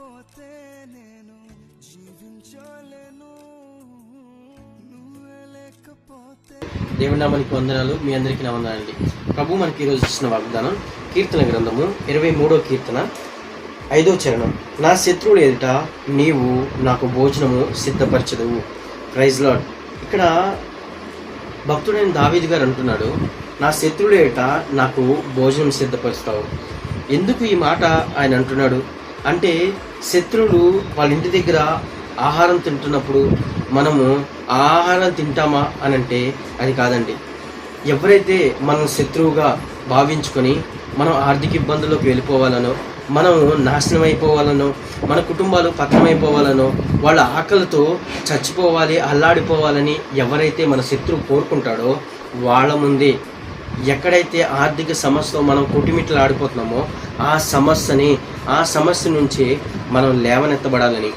లేకపోతే నేను జీవించలేను. నువ్వే లేకపోతే దేవుడి నామానికి వందనాలు. మీ అందరికీ నా వందనాలండి ప్రభు మనకి ఈరోజు ఇచ్చిన వాగ్దానం కీర్తన గ్రంథము ఇరవై మూడో కీర్తన ఐదో చరణం. నా శత్రువుడు ఎదుట నీవు నాకు భోజనము సిద్ధపరచదువు. ప్రైజ్ లాడ్ ఇక్కడ భక్తుడైన దావీద్ గారు అంటున్నాడు నా శత్రువుడు ఎదుట నాకు భోజనం సిద్ధపరుస్తావు. ఎందుకు ఈ మాట ఆయన అంటున్నాడు? అంటే శత్రువులు వాళ్ళ ఇంటి దగ్గర ఆహారం తింటున్నప్పుడు మనము ఆహారం తింటామా అని అంటే అది కాదండి. ఎవరైతే మనం శత్రువుగా భావించుకొని మనం ఆర్థిక ఇబ్బందుల్లోకి వెళ్ళిపోవాలనో మనం నాశనం అయిపోవాలనో మన కుటుంబాలు పతనమైపోవాలనో వాళ్ళ ఆకలితో చచ్చిపోవాలి అల్లాడిపోవాలని ఎవరైతే మన శత్రువు కోరుకుంటాడో వాళ్ళ ముందే ఎక్కడైతే ఆర్థిక సమస్యతో మనం కొట్టుమిట్లు ఆడిపోతున్నామో ఆ సమస్యని ఆ సమస్య నుంచే మనం లేవనెత్తబడాలని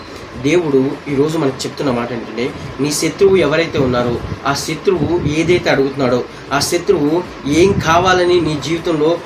దేవుడు ఈరోజు మనకు చెప్తున్న మాట ఏంటంటే నీ శత్రువు ఎవరైతే ఉన్నారో ఆ శత్రువు ఏదైతే అడుగుతున్నాడో ఆ శత్రువు ఏం కావాలని నీ జీవితంలో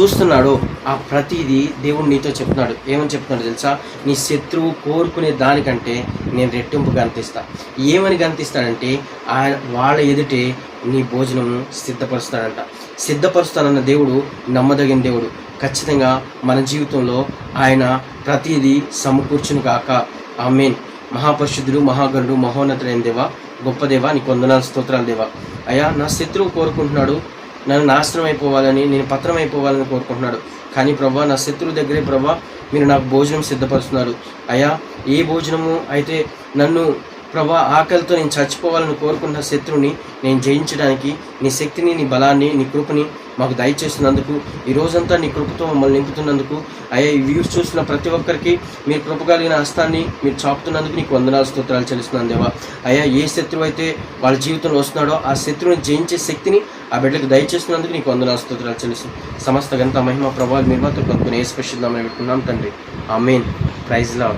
చూస్తున్నాడో ఆ ప్రతిదీ దేవుడు నీతో చెప్తున్నాడు. ఏమని చెప్తున్నాడు తెలుసా? నీ శత్రువు కోరుకునే దానికంటే నేను రెట్టింపు గంతిస్తా. ఏమని గంతిస్తాడంటే ఆ వాళ్ళ ఎదుటే నీ భోజనం సిద్ధపరుస్తాడంట. సిద్ధపరుస్తానన్న దేవుడు నమ్మదగిన దేవుడు. ఖచ్చితంగా మన జీవితంలో ఆయన ప్రతిదీ సమకూర్చును కాక ఆమెన్. మహాపరిశుద్ధుడు మహాగణుడు మహోన్నతుడైన దేవా గొప్ప దేవా నీకు వందనాలు స్తోత్రాలు దేవా. అయ్యా నా శత్రువు కోరుకుంటున్నాడు. నన్ను నాశనం అయిపోవాలని నేను పత్రం అయిపోవాలని కోరుకుంటున్నాడు. కానీ ప్రభా నా శత్రువు దగ్గరే ప్రభా మీరు నాకు భోజనం సిద్ధపరుస్తున్నారు. అయ్యా ఏ భోజనము అయితే నన్ను ప్రభా ఆకలితో నేను చచ్చిపోవాలని కోరుకున్న శత్రువుని నేను జయించడానికి నీ శక్తిని నీ బలాన్ని నీ కృపని మాకు దయచేస్తున్నందుకు ఈ రోజంతా నీ కృపతో మమ్మల్ని నింపుతున్నందుకు అయ్యా ఈ వ్యూస్ చూస్తున్న ప్రతి ఒక్కరికి మీరు కృప కలిగిన హస్తాన్ని మీరు చాపుతున్నందుకు నీకు వందనాలు స్తోత్రాలు చెల్లిస్తున్నాను దేవా. అయ్యా ఏ శత్రువు అయితే వాళ్ళ జీవితంలో వస్తున్నాడో ఆ శత్రువుని జయించే శక్తిని ఆ బిడ్డకు దయచేస్తున్నందుకు నీకు వందనాలు స్తోత్రాలు చెల్లిస్తుంది సమస్త గంత మహిమ ప్రభావాలు మీరు మాత్రం కనుక్కుని ఏ స్పెషల్ పెట్టుకున్నాం తండ్రి. ఆ మెయిన్ ప్రైజ్ లా